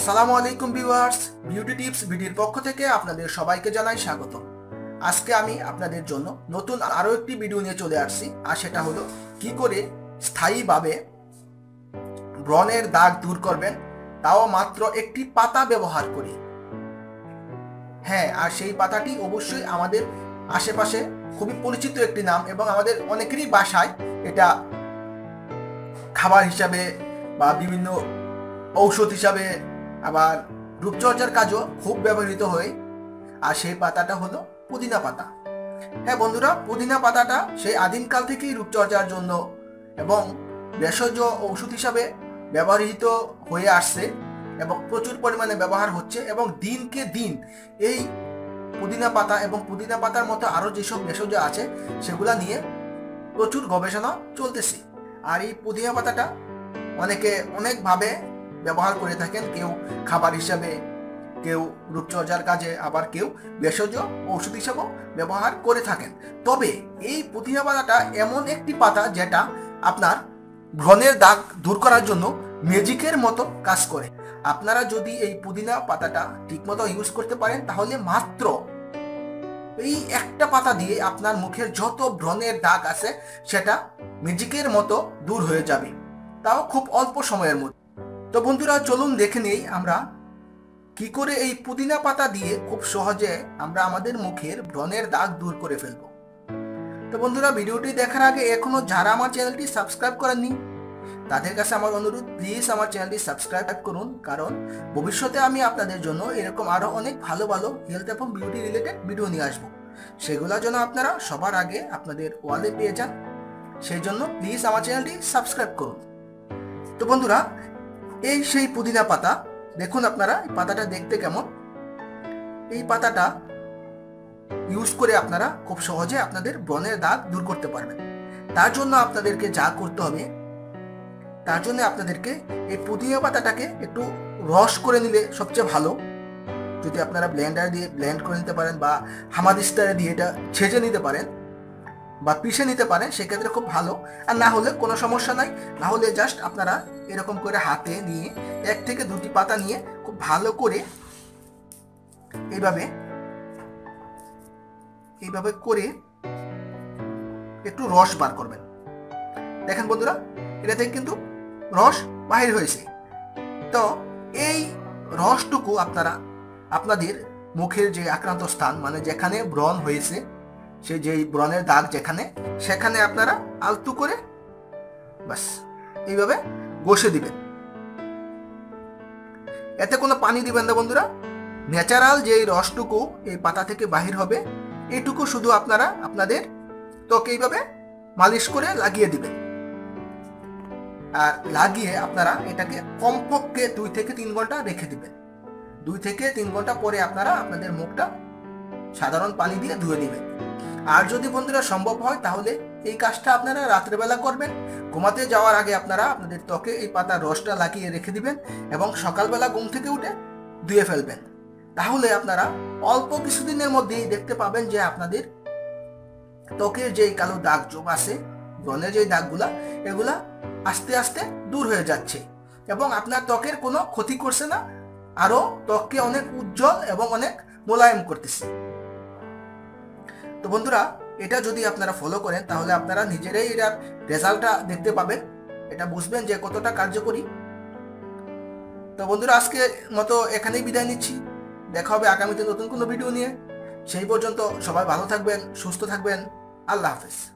আসসালামু আলাইকুম viewers, beauty tips ভিডিওর পক্ষ থেকে আপনাদের সবাইকে জানাই স্বাগত। আজকে আমি আপনাদের জন্য নতুন আরও একটি ভিডিও নিয়ে চলে আসছি, আর সেটা হলো কি করে স্থায়ীভাবে ব্রণের দাগ দূর করবেন, তাও মাত্র একটি পাতা ব্যবহার করে। হ্যাঁ আর সেই পাতাটি অবশ্যই আমাদের আশেপাশে খুবই পরিচিত একটি নাম এবং আমাদের অনেকেরই বাসায় এটা খাবার হিসাবে বা বিভিন্ন ঔষধ হিসাবে আবার রূপচর্চার কাজও খুব ব্যবহৃত হয়। আর সেই পাতাটা হলো পুদিনা পাতা। হ্যাঁ বন্ধুরা, পুদিনা পাতাটা সেই আদিমকাল থেকেই রূপচর্চার জন্য এবং ভেষজ ঔষধ হিসাবে ব্যবহৃত হয়ে আসছে এবং প্রচুর পরিমাণে ব্যবহার হচ্ছে এবং দিনকে দিন এই পুদিনা পাতা এবং পুদিনা পাতার মতো আরও যেসব ভেষজ আছে, সেগুলা নিয়ে প্রচুর গবেষণা চলতেছে। আর এই পুদিনা পাতাটা অনেকে অনেকভাবে ব্যবহার করে থাকেন। কেউ খাবার হিসাবে, কেউ রূপচর্চার কাজে, আবার কেউ ভেষজ ঔষধ হিসাবেও ব্যবহার করে থাকেন। তবে এই পুদিনা পাতাটা এমন একটি পাতা যেটা আপনার ভ্রণের দাগ দূর করার জন্য ম্যাজিকের মতো কাজ করে। আপনারা যদি এই পুদিনা পাতাটা ঠিকমতো ইউজ করতে পারেন, তাহলে মাত্র এই একটা পাতা দিয়ে আপনার মুখের যত ব্রণের দাগ আছে, সেটা ম্যাজিকের মতো দূর হয়ে যাবে। তাও খুব অল্প সময়ের মধ্যে। তো বন্ধুরা, চলুন দেখে নেই আমরা কি করে এই পুদিনা পাতা দিয়ে খুব সহজে আমরা আমাদের মুখের ব্রণের দাগ দূর করে ফেলব। তো বন্ধুরা, ভিডিওটি দেখার আগে এখনও যারা আমার চ্যানেলটি সাবস্ক্রাইব করেননি, তাদের কাছে আমার অনুরোধ, প্লিজ আমার চ্যানেলটি সাবস্ক্রাইব করুন, কারণ ভবিষ্যতে আমি আপনাদের জন্য এরকম আরও অনেক ভালো ভালো হেলথ এবং বিউটি রিলেটেড ভিডিও নিয়ে আসব। সেগুলো যেন আপনারা সবার আগে আপনাদের ওয়ালে পেয়ে যান, সেই জন্য প্লিজ আমার চ্যানেলটি সাবস্ক্রাইব করুন। তো বন্ধুরা এই সেই পুদিনা পাতা। দেখুন আপনারা, এই পাতাটা দেখতে কেমন? এই পাতাটা ইউজ করে আপনারা খুব সহজে আপনাদের ব্রণের দাগ দূর করতে পারবেন। তার জন্য আপনাদেরকে যা করতে হবে, তার জন্য আপনাদেরকে এই পুদিনা পাতাটাকে একটু রস করে নিলে সবচেয়ে ভালো। যদি আপনারা ব্লেন্ডার দিয়ে ব্লেন্ড করে নিতে পারেন বা হামাদিস্তারে দিয়ে এটা ছেঁচে নিতে পারেন বা পিষে নিতে পারেন সেক্ষেত্রে খুব ভালো। আর না হলে কোনো সমস্যা নাই। না হলে জাস্ট আপনারা এরকম করে হাতে নিয়ে, এক থেকে দুটি পাতা নিয়ে খুব ভালো করে এইভাবে এইভাবে করে একটু রস বার করবেন। দেখেন বন্ধুরা, এটা থেকে কিন্তু রস বাহির হয়েছে। তো এই রসটুকু আপনারা, আপনাদের মুখের যে আক্রান্ত স্থান মানে যেখানে ব্রণ হয়েছে সে যেই ব্রণের দাগ যেখানে, সেখানে আপনারা আলতু করে বাস এইভাবে বসে দিবেন। এতে কোনো পানি দিবেন না বন্ধুরা। ন্যাচারাল যে রসটুকু এই পাতা থেকে বাহির হবে, এটুকু শুধু আপনারা আপনাদের ত্বকে এইভাবে মালিশ করে লাগিয়ে দিবেন। আর লাগিয়ে আপনারা এটাকে কমপক্ষে দুই থেকে তিন ঘণ্টা রেখে দিবেন। দুই থেকে তিন ঘণ্টা পরে আপনারা আপনাদের মুখটা সাধারণ পানি দিয়ে ধুয়ে নেবেন আর যদি বন্ধুরা সম্ভব হয়, তাহলে এই কাজটা আপনারা রাত্রেবেলা করবেন। ঘুমাতে যাওয়ার আগে আপনারা আপনাদের ত্বকে এই পাতার রসটা লাগিয়ে রেখে দিবেন এবং সকালবেলা ঘুম থেকে উঠে ধুয়ে ফেলবেন। তাহলে আপনারা অল্প কিছুদিনের মধ্যেই দেখতে পাবেন যে আপনাদের ত্বকের যে কালো দাগ যোগ আছে ব্রণের যে দাগগুলা, এগুলা আস্তে আস্তে দূর হয়ে যাচ্ছে এবং আপনার ত্বকের কোনো ক্ষতি করছে না। আরও ত্বককে অনেক উজ্জ্বল এবং অনেক মোলায়েম করতেছে। তো বন্ধুরা, এটা যদি আপনারা ফলো করেন, তাহলে আপনারা নিজেরাই এটার রেজাল্টটা দেখতে পাবেন। এটা বুঝবেন যে কতটা কার্যকরী। তো বন্ধুরা, আজকে মতো এখানেই বিদায় নিচ্ছি। দেখা হবে আগামীতে নতুন কোনো ভিডিও নিয়ে। সেই পর্যন্ত সবাই ভালো থাকবেন, সুস্থ থাকবেন। আল্লাহ হাফেজ।